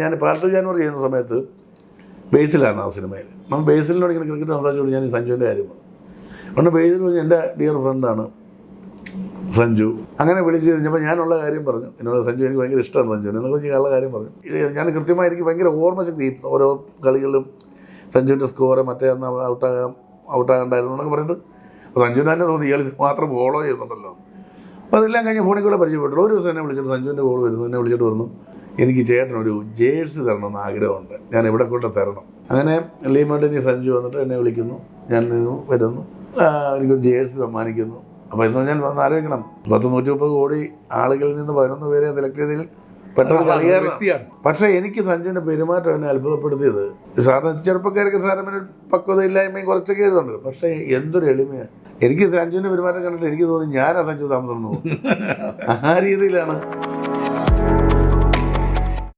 ഞാൻ പാർട്ട് ജാനുവർ ചെയ്യുന്ന സമയത്ത് ബേസിലാണ് ആ സിനിമയിൽ. നമ്മൾ ബേസിലിനോട് ഇങ്ങനെ ക്രിക്കറ്റ് സംസാരിച്ചുകൊണ്ട് ഞാൻ ഈ സഞ്ജുവിന്റെ കാര്യം പറഞ്ഞു. അതുകൊണ്ട് ബേസിൽ പറഞ്ഞ് എന്റെ ഡിയർ ഫ്രണ്ടാണ് സഞ്ജു. അങ്ങനെ വിളിച്ച് കഴിഞ്ഞപ്പോൾ ഞാനുള്ള കാര്യം പറഞ്ഞു. എന്നോട് സഞ്ജു എനിക്ക് ഭയങ്കര ഇഷ്ടമാണ് സഞ്ജു. എന്നൊക്കെ വെച്ച് ഉള്ള കാര്യം പറഞ്ഞു. ഇത് ഞാൻ കൃത്യമായി എനിക്ക് ഭയങ്കര ഓർമ്മശക്തി ഓരോ കളികളിലും സഞ്ജുവിന്റെ സ്കോറ് മറ്റേ അന്ന് ഔട്ടാകാം ഔട്ടാകണ്ടായിരുന്നു എന്നൊക്കെ പറഞ്ഞിട്ട് സഞ്ജുവിന് തന്നെ തോന്നി ഇയാൾ മാത്രം ഫോളോ ചെയ്യുന്നുണ്ടല്ലോ. അപ്പോൾ അതെല്ലാം കഴിഞ്ഞ് ഫോണിൽ കൂടെ പരിചയപ്പെട്ടു. ഒരു ദിവസം എന്നെ വിളിച്ചിട്ട് സഞ്ജുവിന്റെ കോൾ വരുന്നു. എന്നെ വിളിച്ചിട്ട് പറഞ്ഞു എനിക്ക് ചേട്ടനൊരു ജേഴ്സി തരണം എന്ന് ആഗ്രഹമുണ്ട്. ഞാൻ എവിടെ കൊണ്ട് തരണം? അങ്ങനെ ലീമണ്ടിനി സഞ്ജു വന്നിട്ട് എന്നെ വിളിക്കുന്നു. ഞാൻ വരുന്നു. എനിക്കൊരു ജേഴ്സി സമ്മാനിക്കുന്നു. അപ്പോൾ എന്ന് ഞാൻ വന്ന് ആലോചിക്കണം. പത്ത് നൂറ്റി മുപ്പത് കോടി ആളുകളിൽ നിന്ന് പതിനൊന്ന് പേരെ സെലക്ട് ചെയ്തതിൽ പെട്ടെന്ന് വ്യക്തിയാണ്. പക്ഷേ എനിക്ക് സഞ്ജുവിന്റെ പെരുമാറ്റം എന്നെ അത്ഭുതപ്പെടുത്തിയത്. സാറിന് ചെറുപ്പക്കാർക്ക് സാറിന് പക്വതയില്ലായ്മയും കുറച്ചൊക്കെ ഇതുണ്ട്. പക്ഷേ എന്തൊരു എളിമയാണ് എനിക്ക് സഞ്ജുവിന്റെ പെരുമാറ്റം കണ്ടിട്ട് എനിക്ക് തോന്നി ഞാൻ ആ സഞ്ജു താമസം തോന്നുന്നു. ആ രീതിയിലാണ്